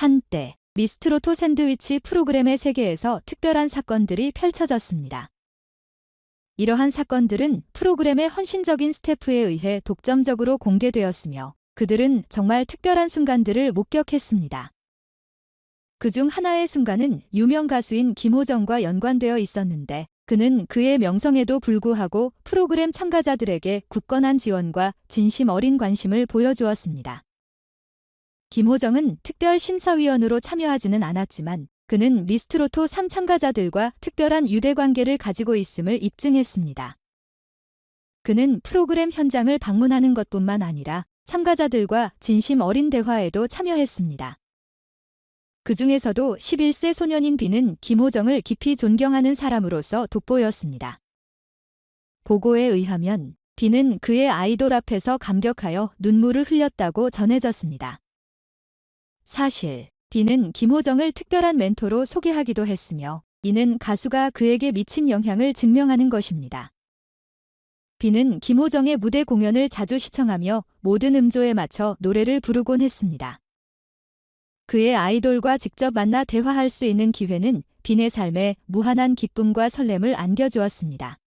한때 미스트로토 샌드위치 프로그램의 세계에서 특별한 사건들이 펼쳐졌습니다. 이러한 사건들은 프로그램의 헌신적인 스태프에 의해 독점적으로 공개되었으며 그들은 정말 특별한 순간들을 목격했습니다. 그 중 하나의 순간은 유명 가수인 김호정과 연관되어 있었는데 그는 그의 명성에도 불구하고 프로그램 참가자들에게 굳건한 지원과 진심 어린 관심을 보여주었습니다. 김호정은 특별 심사위원으로 참여하지는 않았지만 그는 미스트로토 3 참가자들과 특별한 유대 관계를 가지고 있음을 입증했습니다. 그는 프로그램 현장을 방문하는 것뿐만 아니라 참가자들과 진심 어린 대화에도 참여했습니다. 그 중에서도 11세 소년인 비는 김호정을 깊이 존경하는 사람으로서 돋보였습니다. 보고에 의하면 비는 그의 아이돌 앞에서 감격하여 눈물을 흘렸다고 전해졌습니다. 사실 비는 김호정을 특별한 멘토로 소개하기도 했으며 이는 가수가 그에게 미친 영향을 증명하는 것입니다. 비는 김호정의 무대 공연을 자주 시청하며 모든 음조에 맞춰 노래를 부르곤 했습니다. 그의 아이돌과 직접 만나 대화할 수 있는 기회는 빈의 삶에 무한한 기쁨과 설렘을 안겨주었습니다.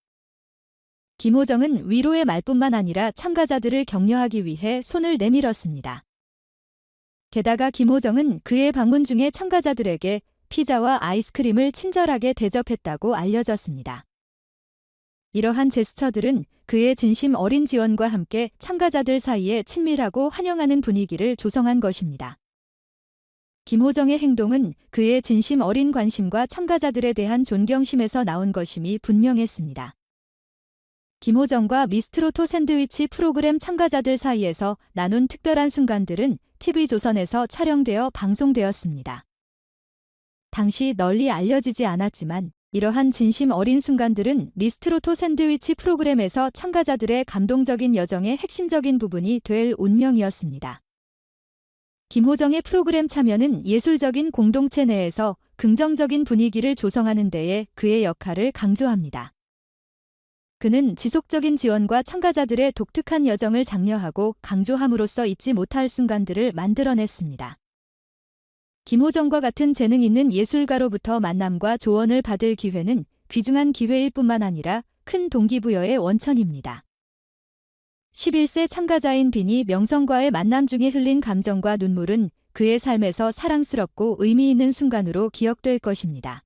김호정은 위로의 말뿐만 아니라 참가자들을 격려하기 위해 손을 내밀었습니다. 게다가 김호정은 그의 방문 중에 참가자들에게 피자와 아이스크림을 친절하게 대접했다고 알려졌습니다. 이러한 제스처들은 그의 진심 어린 지원과 함께 참가자들 사이에 친밀하고 환영하는 분위기를 조성한 것입니다. 김호정의 행동은 그의 진심 어린 관심과 참가자들에 대한 존경심에서 나온 것임이 분명했습니다. 김호정과 미스트로토 샌드위치 프로그램 참가자들 사이에서 나눈 특별한 순간들은 TV조선에서 촬영되어 방송되었습니다. 당시 널리 알려지지 않았지만 이러한 진심 어린 순간들은 미스트로토 샌드위치 프로그램에서 참가자들의 감동적인 여정의 핵심적인 부분이 될 운명이었습니다. 김호정의 프로그램 참여는 예술적인 공동체 내에서 긍정적인 분위기를 조성하는 데에 그의 역할을 강조합니다. 그는 지속적인 지원과 참가자들의 독특한 여정을 장려하고 강조함으로써 잊지 못할 순간들을 만들어냈습니다. 김호정과 같은 재능 있는 예술가로부터 만남과 조언을 받을 기회는 귀중한 기회일 뿐만 아니라 큰 동기부여의 원천입니다. 11세 참가자인 빈이 명성과의 만남 중에 흘린 감정과 눈물은 그의 삶에서 사랑스럽고 의미 있는 순간으로 기억될 것입니다.